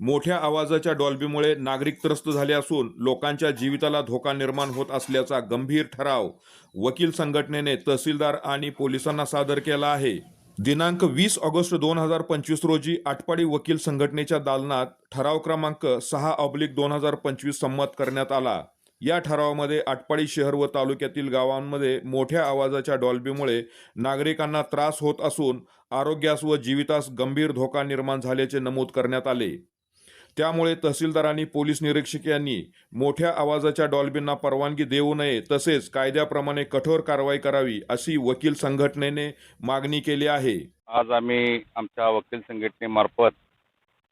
मोठ्या आवाजाच्या डॉल्बीमुळे नागरिक त्रस्त झाले असून लोकांच्या जीविताला धोका निर्माण होत असल्याचा गंभीर ठराव वकील संघटनेने तहसीलदार आणि पोलिसांना सादर केला आहे. दिनांक वीस ऑगस्ट दोन हजार पंचवीस रोजी आटपाडी वकील संघटनेच्या दालनात ठराव क्रमांक सहा ऑब्लिक दोन हजार पंचवीस संमत करण्यात आला. या ठरावामध्ये आटपाडी शहर व तालुक्यातील गावांमध्ये मोठ्या आवाजाच्या डॉल्बीमुळे नागरिकांना त्रास होत असून आरोग्यास व जीवितास गंभीर धोका निर्माण झाल्याचे नमूद करण्यात आले. त्यामुळे तहसीलदारांनी पोलीस निरीक्षक यांनी मोठ्या आवाजाच्या डॉल्बींना परवानगी देऊ नये तसेच कायद्याप्रमाणे कठोर कारवाई करावी अशी वकील संघटनेने मागणी केली आहे. आज आम्ही आमच्या वकील संघटनेमार्फत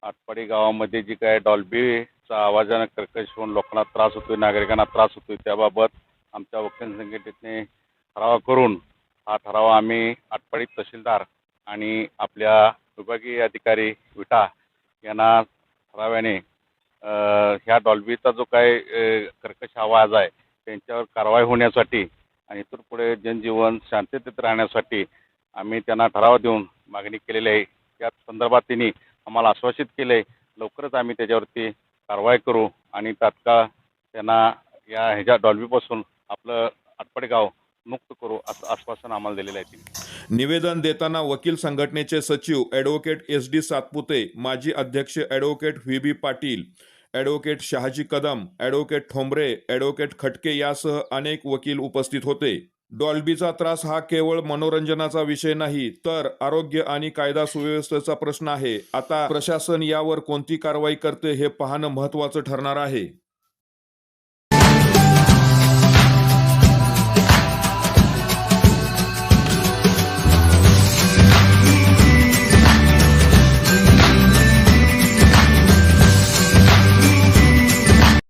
आटपाडी गावामध्ये जी काय डॉल्बीचा आवाजानं कर्कश होऊन लोकांना त्रास होतोय नागरिकांना त्रास होतोय त्याबाबत आमच्या वकील संघटनेने ठराव करून हा ठराव आम्ही आटपाडी तहसीलदार आणि आपल्या विभागीय अधिकारी विटा यांना ठराव्याने ह्या डॉल्बीचा जो काय कर्कश आवाज आहे त्यांच्यावर कारवाई होण्यासाठी आणि इतर पुढे जनजीवन शांततेत राहण्यासाठी आम्ही त्यांना ठराव देऊन मागणी केलेली आहे. त्या संदर्भात त्यांनी आम्हाला आश्वासित केले आहे. लवकरच आम्ही त्याच्यावरती कारवाई करू आणि तात्काळ त्यांना या ह्याच्या डॉल्बीपासून आपलं आटपडगाव मुक्त करू असं आश्वासन आम्हाला दिलेलं आहे त्यांनी निवेदन देताना वकील संघटनेचे सचिव ॲडव्होकेट एस डी सातपुते माजी अध्यक्ष advocate V B Patil advocate Shahaji Kadam advocate Thombre advocate Khatke यासह अनेक वकील उपस्थित होते. डॉल्बीचा त्रास हा केवळ मनोरंजनाचा विषय नाही तर आरोग्य आणि कायदा सुव्यवस्थेचा प्रश्न आहे. आता प्रशासन यावर कोणती कारवाई करते हे पाहणं महत्त्वाचं ठरणार आहे.